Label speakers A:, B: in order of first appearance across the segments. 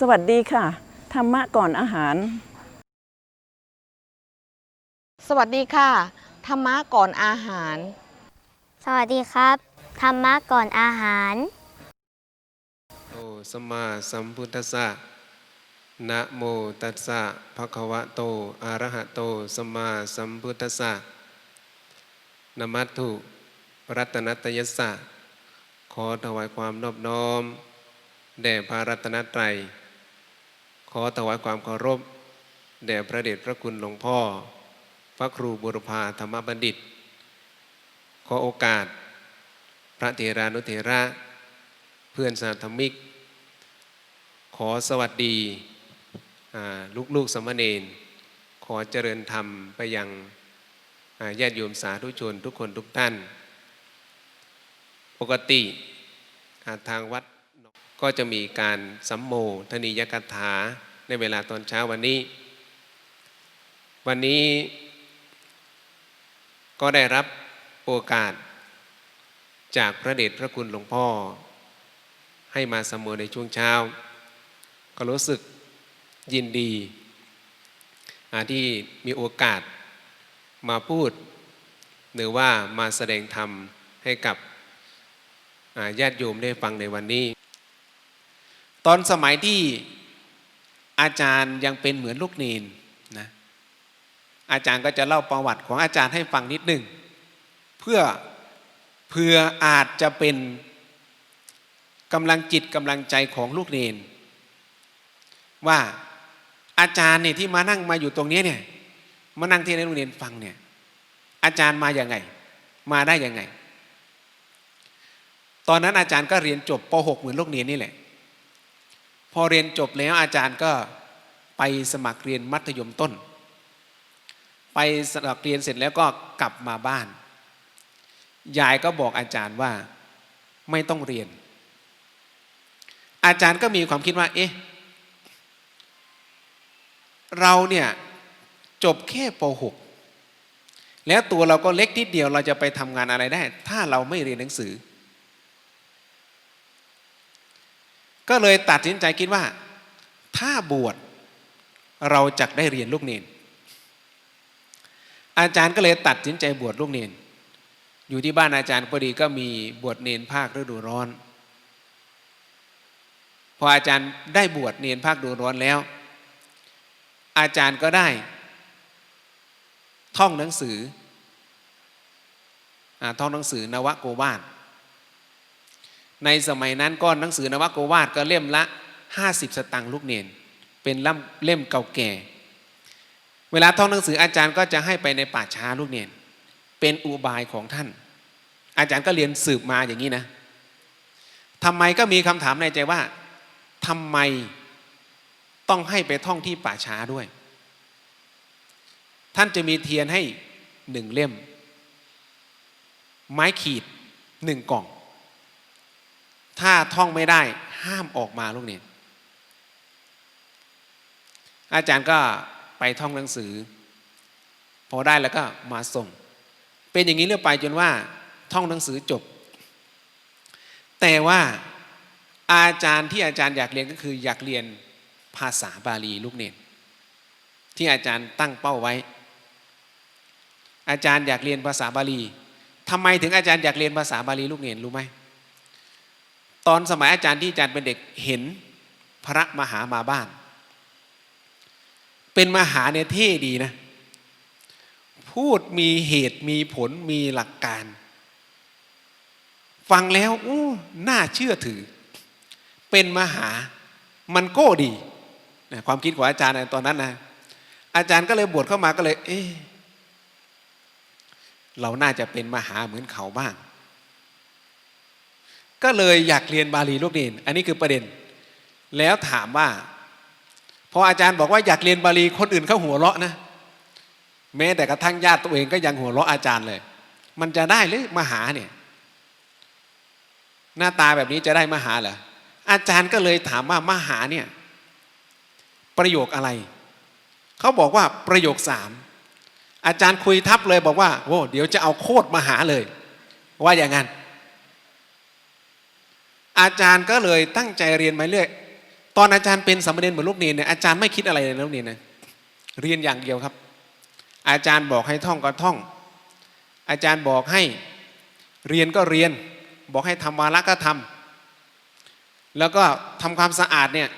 A: สวัสดีค่ะ ธรรมะก่อนอาหาร
B: สวัสดีค่ะ ธรรมะก่อนอาหาร
C: สวัสดีครับ ธรรมะก่อนอาหาร
D: โอสมมาสัมพุทธัสสะนะโมตัสสะภะคะวะโตอะระหะโตสมมาสัมพุทธัสสะนะมัตถุรัตนัตยัสสะขอถวายความนอบน้อม แด่พระรัตนตรัย ขอถวายความเคารพแด่พระเดชพระคุณหลวงพ่อ พระครูบุรพาธรรมบัณฑิต ขอโอกาส พระเถรานุเถระ เพื่อนสาธมิก ขอสวัสดีลูกๆสมเณรขอเจริญธรรมไปยังญาติโยมสาธุชนทุกคนทุกท่าน ปกติทางวัด ก็จะมีการสัมโมทนียกถาในเวลาตอนเช้าวันนี้ วันนี้ก็ได้รับโอกาส จากพระเดชพระคุณหลวงพ่อ ให้มาสัมโภในช่วงเช้า ก็รู้สึกยินดีที่มีโอกาสมาพูด หรือว่ามาแสดงธรรมให้กับญาติโยมได้ฟังในวันนี้ ตอนสมัยที่อาจารย์ยังเป็นเหมือนลูกเนนนะอาจารย์ก็จะเล่าประวัติของอาจารย์ให้ฟังนิดหนึ่งเพื่อเพื่ออาจจะเป็นกำลังจิตกำลังใจของลูกเนนว่าอาจารย์เนี่ยที่มานั่งมาอยู่ตรงนี้เนี่ยมานั่งที่ในโรงเรียนฟังเนี่ยอาจารย์มาอย่างไง มาได้ยังไง ตอนนั้นอาจารย์ก็เรียนจบป .6 เหมือนลูกเนนนี่แหละ พอเรียนจบแล้วอาจารย์ก็ไปสมัครเรียนมัธยมต้น ไปสมัครเรียนเสร็จแล้วก็กลับมาบ้าน ยายก็บอกอาจารย์ว่าไม่ต้องเรียน อาจารย์ก็มีความคิดว่า เอ๊ะ เราเนี่ยจบแค่ป .6 แล้วตัวเราก็เล็กนิดเดียวเราจะไปทำงานอะไรได้ ถ้าเราไม่เรียนหนังสือ ก็เลยตัดสินใจคิดว่า ถ้าบวชเราจะได้เรียนลูกเนนอาจารย์ก็เลยตัดสินใจบวชลูกเนนอยู่ที่บ้านอาจารย์พอดีก็มีบวชเนนภาคฤดูร้อน พออาจารย์ได้บวชเนนภาคฤดูร้อนแล้ว อาจารย์ก็ได้ ท่องหนังสืออท่องหนังสือนวโกวาท ในสมัยนั้นก้อนหนังสือนวโกวาทก็เล่มละ 50 สตังค์ลูกเนนเป็นล่ำเล่มเก่าแก่ เวลาท่องหนังสืออาจารย์ก็จะให้ไปในป่าช้าลูกเนนเป็นอุบายของท่าน อาจารย์ก็เรียนสืบมาอย่างนี้นะทำไมก็มีคำถามในใจว่าทำไมต้องให้ไปท่องที่ป่าช้าด้วย ท่านจะมีเทียนให้หนึ่งเล่ม ไม้ขีดหนึ่งกล่อง ถ้าท่องไม่ได้ห้ามออกมาลูกเนี่ยอาจารย์ก็ไปท่องหนังสือ พอได้แล้วก็มาส่ง เป็นอย่างนี้เรื่อยไปจนว่าท่องหนังสือจบ แต่ว่าอาจารย์ที่อาจารย์อยากเรียนก็คืออยากเรียนภาษาบาลีลูกเนนที่อาจารย์ตั้งเป้าไว้ อาจารย์อยากเรียนภาษาบาลีทำไมถึงอาจารย์อยากเรียนภาษาบาลีลูกเนนรู้ไหม ตอนสมัยอาจารย์ที่อาจารย์เป็นเด็กเห็นพระมหามาบ้าน เป็นมหาเนี่ยเท่ดีนะ พูดมีเหตุมีผลมีหลักการ ฟังแล้วอู้น่าเชื่อถือ เป็นมหามันก็ดีนะความคิดของอาจารย์ในตอนนั้นนะอาจารย์ก็เลยบวชเข้ามาก็เลย เอ๊เราน่าจะเป็นมหาเหมือนเขาบ้าง ก็เลยอยากเรียนบาลีลูกเนนอันนี้คือประเด็น แล้วถามว่า พออาจารย์บอกว่าอยากเรียนบาลีคนอื่นเขาหัวเราะนะ แม้แต่กระทั่งญาติตัวเองก็ยังหัวเราะอาจารย์เลย มันจะได้หรือมหาเนี่ย หน้าตาแบบนี้จะได้มหาเหรออาจารย์ก็เลยถามว่ามหาเนี่ย ประโยคอะไรเขาบอกว่าประโยคสามอาจารย์คุยทับเลยบอกว่าโอ้เดี๋ยวจะเอาโคตรมหาเลย ว่าอย่างนั้น อาจารย์ก็เลยตั้งใจเรียนมาเรื่อย ตอนอาจารย์เป็นสามเณรเหมือนลูกเนรเนี่ยอาจารย์ไม่คิดอะไรเลยลูกเนรนะเรียนอย่างเดียวครับ อาจารย์บอกให้ท่องก็ท่อง อาจารย์บอกให้เรียนก็เรียน บอกให้ทำวาระก็ทำแล้วก็ทำความสะอาดเนี่ย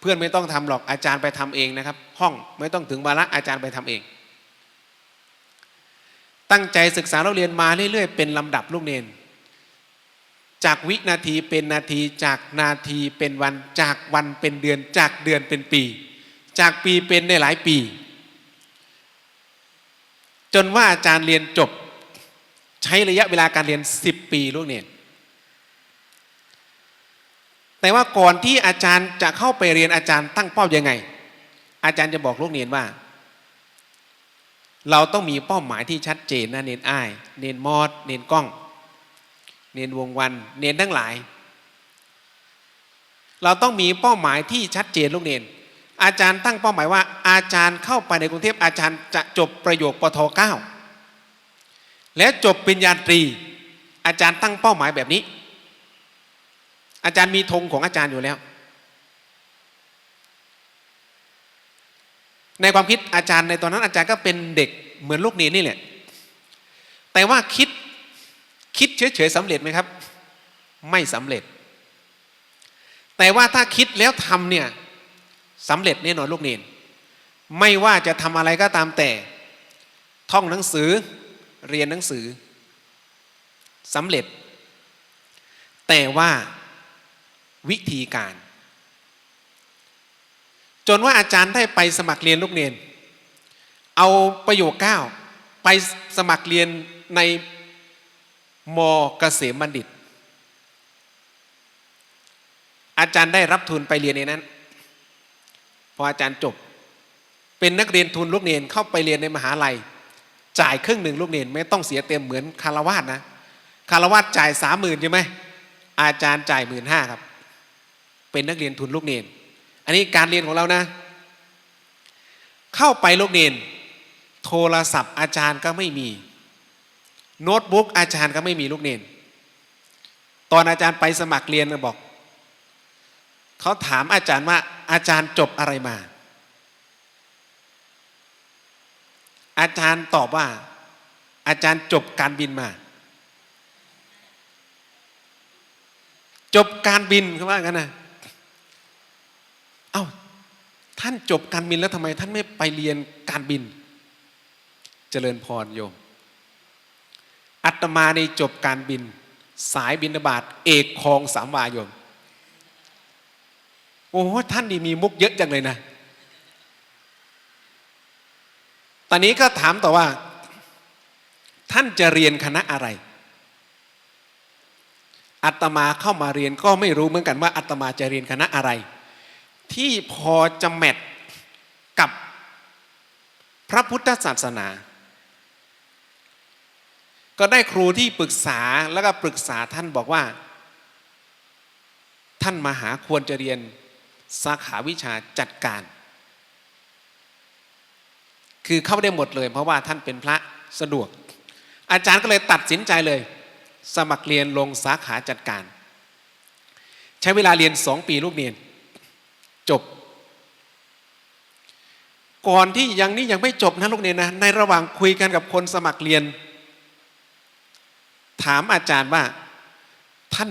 D: เพื่อนไม่ต้องทำหรอกอาจารย์ไปทำเองนะครับ ห้องไม่ต้องถึงวาระอาจารย์ไปทำเอง ตั้งใจศึกษาเราเรียนมาเรื่อยๆเป็นลำดับลูกเนน จากวินาทีเป็นนาทีจากนาทีเป็นวันจากวันเป็นเดือนจากเดือนเป็นปี จากปีเป็นในหลายปี จนว่าอาจารย์เรียนจบ ใช้ระยะเวลาการเรียน 10 ปีลูกเนนแต่ว่าก่อนที่อาจารย์จะเข้าไปเรียนอาจารย์ตั้งเป้ายังไง อาจารย์จะบอกลูกเนียนว่า เราต้องมีเป้าหมายที่ชัดเจนนะเนนอ้าย เนนมอด เนนกล้อง เนนวงวัน เนนทั้งหลาย เราต้องมีเป้าหมายที่ชัดเจนลูกเนนอาจารย์ตั้งเป้าหมายว่า อาจารย์เข้าไปในกรุงเทพอาจารย์จะจบประโยคปทเก้าและจบปริญญาตรี อาจารย์ตั้งเป้าหมายแบบนี้ อาจารย์มีธงของอาจารย์อยู่แล้ว ในความคิดอาจารย์ในตอนนั้นอาจารย์ก็เป็นเด็กเหมือนลูกเนนนี่แหละแต่ว่าคิด คิดเฉยๆสำเร็จไหมครับ ไม่สำเร็จ แต่ว่าถ้าคิดแล้วทำเนี่ยสำเร็จแน่นอนลูกเนนไม่ว่าจะทำอะไรก็ตามแต่ ท่องหนังสือเรียนหนังสือสำเร็จ แต่ว่าวิธีการ จนว่าอาจารย์ได้ไปสมัครเรียนลูกเนนเอาประโยคเก้าไปสมัครเรียนใน มเกษมบัณฑิต อาจารย์ได้รับทุนไปเรียนในนั้น พออาจารย์จบ เป็นนักเรียนทุนลูกเนนเข้าไปเรียนในมหาลัย จ่ายครึ่งหนึ่งลูกเนนไม่ต้องเสียเต็มเหมือนคารวาสนะคารวาสจ่ายสามหมื่นใช่ไหมอาจารย์จ่ายหมื่นห้าครับ เป็นนักเรียนทุนลูกเนนอันนี้การเรียนของเรานะ เข้าไปลูกเนนโทรศัพท์อาจารย์ก็ไม่มี โน้ตบุ๊กอาจารย์ก็ไม่มีลูกเนนตอนอาจารย์ไปสมัครเรียนบอกเขาถามอาจารย์ว่าอาจารย์จบอะไรมา อาจารย์ตอบว่า อาจารย์จบการบินมา จบการบินเขาว่ากันนะเอ้าท่านจบการบินแล้วทำไม ท่านไม่ไปเรียนการบิน เจริญพรโยม อัตมาในจบการบิน สายบินบาตเอกคลองสามวาโยม โอ้ท่านนี่มีมุกเยอะจังเลยนะ ตอนนี้ก็ถามต่อว่า ท่านจะเรียนคณะอะไร อัตมาเข้ามาเรียนก็ไม่รู้เหมือนกันว่าอัตมาจะเรียนคณะอะไร ที่พอจะแมทกับพระพุทธศาสนา ก็ได้ครูที่ปรึกษาแล้วก็ปรึกษาท่านบอกว่า ท่านมหาควรจะเรียนสาขาวิชาจัดการ คือเข้าได้หมดเลย เพราะว่าท่านเป็นพระสะดวก อาจารย์ก็เลยตัดสินใจเลย สมัครเรียนลงสาขาจัดการ ใช้เวลาเรียนสองปีลูกเรียน จบ ก่อนที่ยังนี้ยังไม่จบนะลูกเรียนนะในระหว่างคุยกันกับคนสมัครเรียน ถามอาจารย์ว่า ท่าน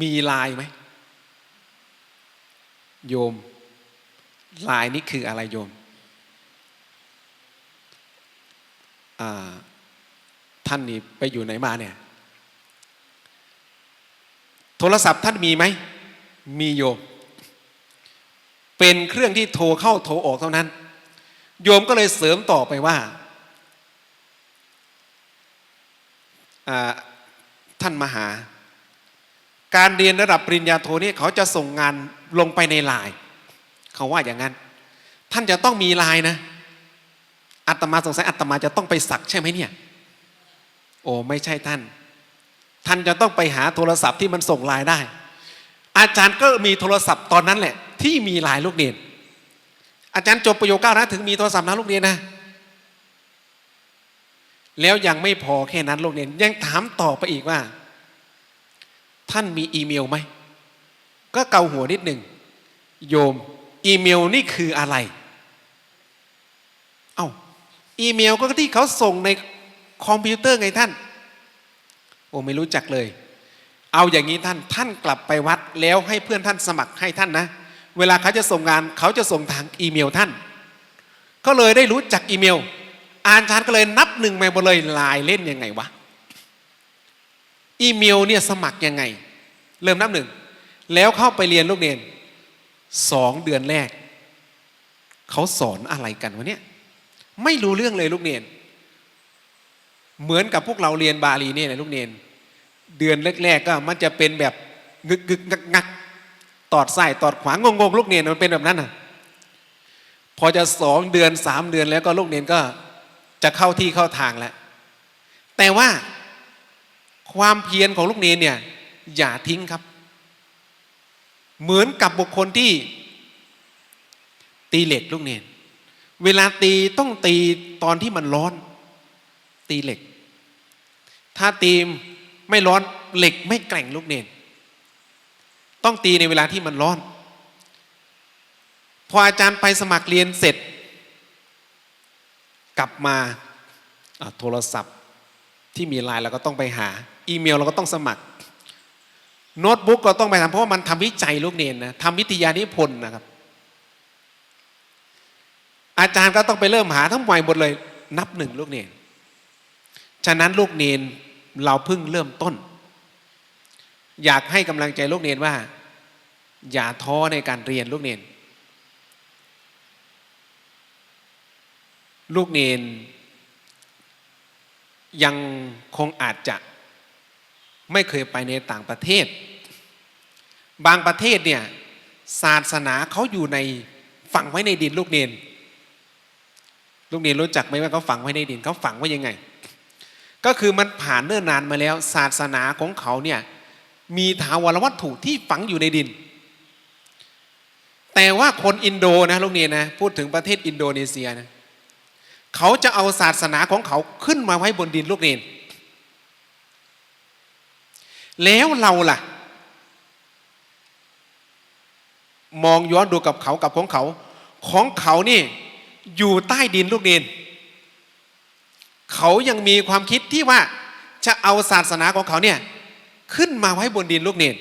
D: มีลายไหม โยม ลายนี้คืออะไรโยม ท่านนี่ไปอยู่ไหนมาเนี่ย โทรศัพท์ท่านมีไหม มีโยม เป็นเครื่องที่โทรเข้าโทรออกเท่านั้น โยมก็เลยเสริมต่อไปว่า ท่านมหา การเรียนระดับปริญญาโทนี่เขาจะส่งงานลงไปในไลน์เขาว่าอย่างนั้น ท่านจะต้องมีไลน์นะอาตมาสงสัยอาตมาจะต้องไปสักใช่ไหมเนี่ย โอ้ไม่ใช่ท่าน ท่านจะต้องไปหาโทรศัพท์ที่มันส่งไลน์ได้ อาจารย์ก็มีโทรศัพท์ตอนนั้นแหละ ที่มีไลน์ลูกเรียน อาจารย์จบประโยคเก้านะถึงมีโทรศัพท์นะลูกเรียนนะ แล้วยังไม่พอแค่นั้นโลกเรียนยังถามต่อไปอีกว่า ท่านมีอีเมลไหม ก็เกาหัวนิดหนึ่ง โยม อีเมลนี่คืออะไร เอา้า อีเมลก็ที่เขาส่งในคอมพิวเตอร์ไงท่าน โอ้ไม่รู้จักเลย เอาอย่างนี้ท่านท่านกลับไปวัดแล้วให้เพื่อนท่านสมัครให้ท่านนะ เวลาเขาจะส่งงานเขาจะส่งทางอีเมลท่าน ก็เลยได้รู้จักอีเมล อาจารย์ก็เลยนับหนึ่งมาหมดเลยไลน์เล่นยังไงวะอีเมลเนี่ยสมัครยังไง เริ่มนับหนึ่งแล้วเข้าไปเรียนลูกเรียนสองเดือนแรก เขาสอนอะไรกันวะเนี่ยไม่รู้เรื่องเลยลูกเนียนเหมือนกับพวกเราเรียนบาลีเนี่ยนะลูกเนียนเดือนแรกๆก็มันจะเป็นแบบงึกงึกงักงักตอดไส้ตอดขวางงงงลูกเนียนมันเป็นแบบนั้นน่ะพอจะสองเดือนสามเดือนแล้วก็ลูกเนียนก็ จะเข้าที่เข้าทางแล้ว แต่ว่าความเพียรของลูกเนียนเนี่ยอย่าทิ้งครับ เหมือนกับบุคคลที่ตีเหล็กลูกเนียนเวลาตีต้องตีตอนที่มันร้อน ตีเหล็ก ถ้าตีไม่ร้อนเหล็กไม่แกร่งลูกเนียนต้องตีในเวลาที่มันร้อน พออาจารย์ไปสมัครเรียนเสร็จ กลับมาโทรศัพท์ที่มีไลน์เราก็ต้องไปหา อีเมลเราก็ต้องสมัคร โน้ตบุ๊กเราต้องไปทำเพราะว่ามันทำวิจัยลูกเนนนะทำวิทยานิพนธ์นะครับ อาจารย์ก็ต้องไปเริ่มหาทั้งหมดหมดเลย นับหนึ่งลูกเนนฉะนั้นลูกเนนเราเพิ่งเริ่มต้น อยากให้กำลังใจลูกเนนว่า อย่าท้อในการเรียนลูกเนน ลูกเนน ยังคงอาจจะไม่เคยไปในต่างประเทศ บางประเทศเนี่ยศาสนาเขาอยู่ในฝังไว้ในดินลูกเนน ลูกเนนรู้จักไหมว่าเขาฝังไว้ในดินเขาฝังไว้ยังไง ก็คือมันผ่านเนิ่นนานมาแล้ว ศาสนาของเขาเนี่ยมีถาวรวัตถุที่ฝังอยู่ในดิน แต่ว่าคนอินโดนะลูกเนนนะพูดถึงประเทศอินโดนีเซียนะ เขาจะเอาศาสนาของเขาขึ้นมาไว้บนดินลูกเนนแล้วเราล่ะ มองย้อนดูกับเขากับของเขา ของเขานี่อยู่ใต้ดินลูกเนนเขายังมีความคิดที่ว่าจะเอาศาสนาของเขาเนี่ยขึ้นมาไว้บนดินลูกเนน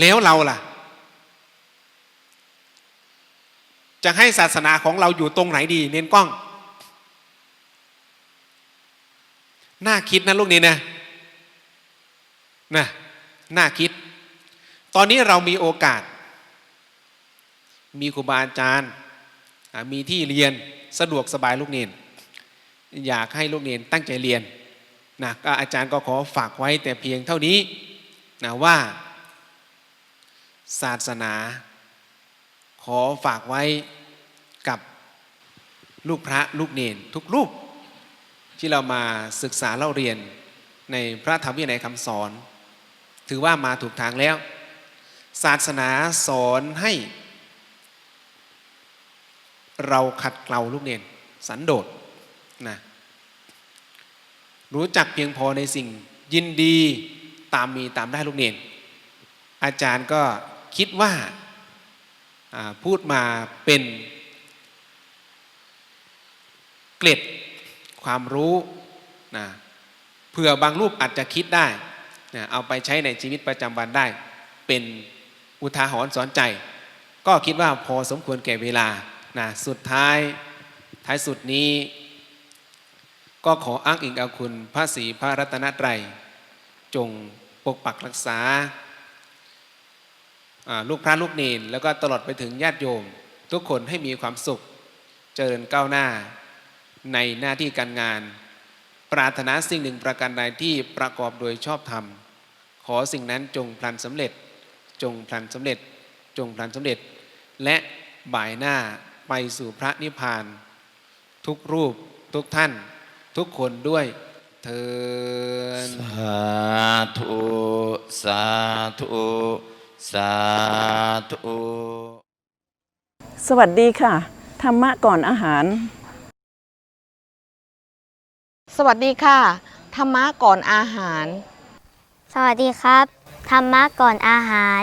D: แล้วเราล่ะ จะให้ศาสนาของเราอยู่ตรงไหนดี เน้นกล้อง น่าคิดนะลูกนี้นะนะน่าคิด ตอนนี้เรามีโอกาส มีครูบาอาจารย์ มีที่เรียนสะดวกสบายลูกเนนอยากให้ลูกเนนตั้งใจเรียนนะก็อาจารย์ก็ขอฝากไว้แต่เพียงเท่านี้นะว่าศาสนา ขอฝากไว้กับลูกพระลูกเนนทุกรูป ที่เรามาศึกษาเล่าเรียนในพระธรรมวินัยคำสอน ถือว่ามาถูกทางแล้ว ศาสนาสอนให้ เราขัดเกลาลูกเนนสันโดษนะรู้จักเพียงพอในสิ่งยินดีตามมีตามได้ลูกเนนอาจารย์ก็คิดว่าอ่า พูดมาเป็นเกล็ดความรู้นะเผื่อบางรูปอาจจะคิดได้นะเอาไปใช้ในชีวิตประจำวันได้ เป็นอุทาหรณ์สอนใจ ก็คิดว่าพอสมควรแก่เวลานะสุดท้ายท้ายสุดนี้ ก็ขออ้างอิงเอาคุณพระศรีพระรัตนตรัย จงปกปักรักษาอ่า ลูกพระลูกเนนแล้วก็ตลอดไปถึงญาติโยม ทุกคนให้มีความสุข เจริญก้าวหน้า ในหน้าที่การงาน ปรารถนาสิ่งหนึ่งประการใดที่ประกอบโดยชอบธรรม ขอสิ่งนั้นจงพลันสำเร็จ จงพลันสำเร็จ จงพลันสำเร็จ และบ่ายหน้าไปสู่พระนิพพาน ทุกรูปทุกท่าน ทุกคนด้วยเทิน
E: สาธุ สาธุ สาธุ
A: สวัสดีค่ะ ธรรมะก่อนอาหาร
B: สวัสดีค่ะ ธรรมะก่อนอาหาร
C: สวัสดีครับธธรรมะก่อนอาหาร